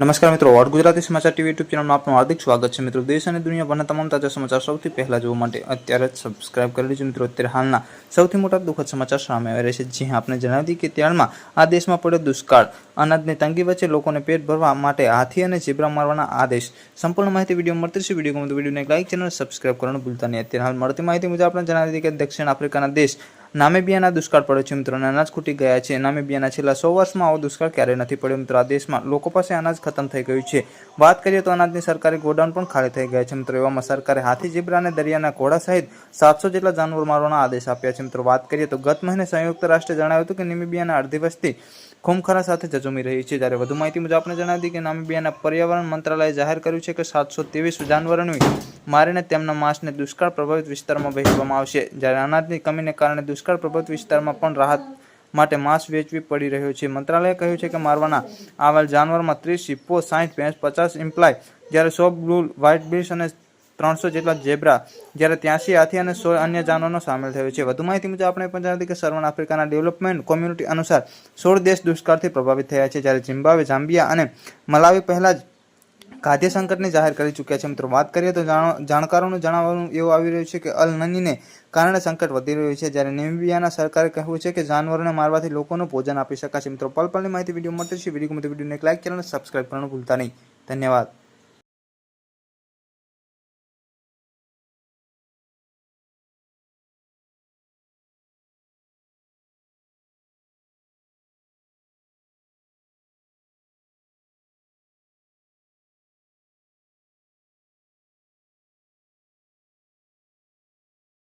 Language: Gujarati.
નમસ્કાર મિત્રો વોટ ગુજરાતી સમાચાર ટીવી યુટ્યુબ ચેનલમાં આપનું હાર્દિક સ્વાગત છે. મિત્રો, દેશ અને દુનિયાભરના તમામ તાજા સમાચાર સૌથી પહેલા જોવા માટે અત્યારે જ સબસ્ક્રાઇબ કરી લેજો. મિત્રો, અત્યારે હાલના સૌથી મોટા દુઃખદ સમાચાર સામે આવી રહ્યા છે. જે આપણે જણાવી દઈએ કે ત્યારમાં આ દેશમાં પડ્યો દુષ્કાળ, અનાજની તંગી વચ્ચે લોકોને પેટ ભરવા માટે હાથી અને ઝીબ્રા મારવાના આદેશ. સંપૂર્ણ માહિતી વીડિયો મળતી છે વીડિયો ગમે તો વિડીયોને લાઇક ચેનલ સબસ્ક્રાઇબ કરવાનું ભૂલતા નહીં. અત્યારે હાલ મળતી માહિતી મુજબ આપણે જણાવી દઈએ કે દક્ષિણ આફ્રિકાના દેશ નામેબિયાના દુષ્કાળ પડ્યો છે મિત્રો, અને અનાજ ખૂટી ગયા છે. નામેબિયાના છેલ્લા સો વર્ષમાં આવો દુષ્કાળ ક્યારેય નથી પડ્યો મિત્રો. આ દેશમાં લોકો પાસે અનાજ ખતમ થઈ ગયું છે. વાત કરીએ તો અનાજની સરકારી ગોડાઉન પણ ખાલી થઈ ગયા છે મિત્રો. એવામાં સરકારે હાથી, ઝીબ્રા અને દરિયાના ઘોડા સહિત સાતસો જેટલા જાનવર મારવાના આદેશ આપ્યા છે મિત્રો. વાત કરીએ તો ગત મહિને સંયુક્ત રાષ્ટ્રે જણાવ્યું હતું કે નિમિબિયાના અડધી વસ્તી ખૂમખરા સાથે જજુમી રહી છે. જ્યારે વધુ માહિતી મુજબ આપણે જણાવી કે નામિબિયાના પર્યાવરણ મંત્રાલયે જાહેર કર્યું છે કે સાતસો ત્રેવીસ જાનવરોને મારીને તેમના માંસને દુષ્કાળ પ્રભાવિત વિસ્તારમાં વહેંચવામાં આવશે. જ્યારે અનાજની કમીને કારણે દુષ્કાળ પ્રભાવિત વિસ્તારમાં પણ રાહત માટે માંસ વેચવી પડી રહ્યો છે. મંત્રાલયે કહ્યું છે કે મારવાના આવેલ જાનવરમાં ત્રીસ સિપ્પો સાઠ ભેંસ પચાસ ઇમ્પ્લાય જ્યારે સો બ્લુ વ્હાઇટ બીસ અને ત્રણસો જેટલા ઝેબ્રા જ્યારે ત્યાંસી હાથી અને સો અન્ય જાનવરનો સામેલ થયો છે. વધુ માહિતી મુજબ આપણે પણ જણાવી કે સર્વન આફ્રિકાના ડેવલપમેન્ટ કોમ્યુનિટી અનુસાર સોળ દેશ દુષ્કાળથી પ્રભાવિત થયા છે. જ્યારે ઝિમ્બાવે ઝામ્બિયા અને મલાવી પહેલાં જ ખાદ્ય સંકટને જાહેર કરી ચૂક્યા છે. મિત્રો, વાત કરીએ તો જાણકારોનું જણાવવાનું એવું આવી રહ્યું છે કે અલ નનીને કારણે સંકટ વધી રહ્યું છે. જ્યારે નેમ્બિયાના સરકારે કહ્યું છે કે જાનવરોને મારવાથી લોકોનું ભોજન આપી શકાશે. મિત્રો, પલ પલની માહિતી વીડિયો મળતી છે. વીડિયો ગમે વિડીયોને એક લાઈક ચેનલ સબસ્ક્રાઇબ કરવાનું ભૂલતા નહીં. ધન્યવાદ.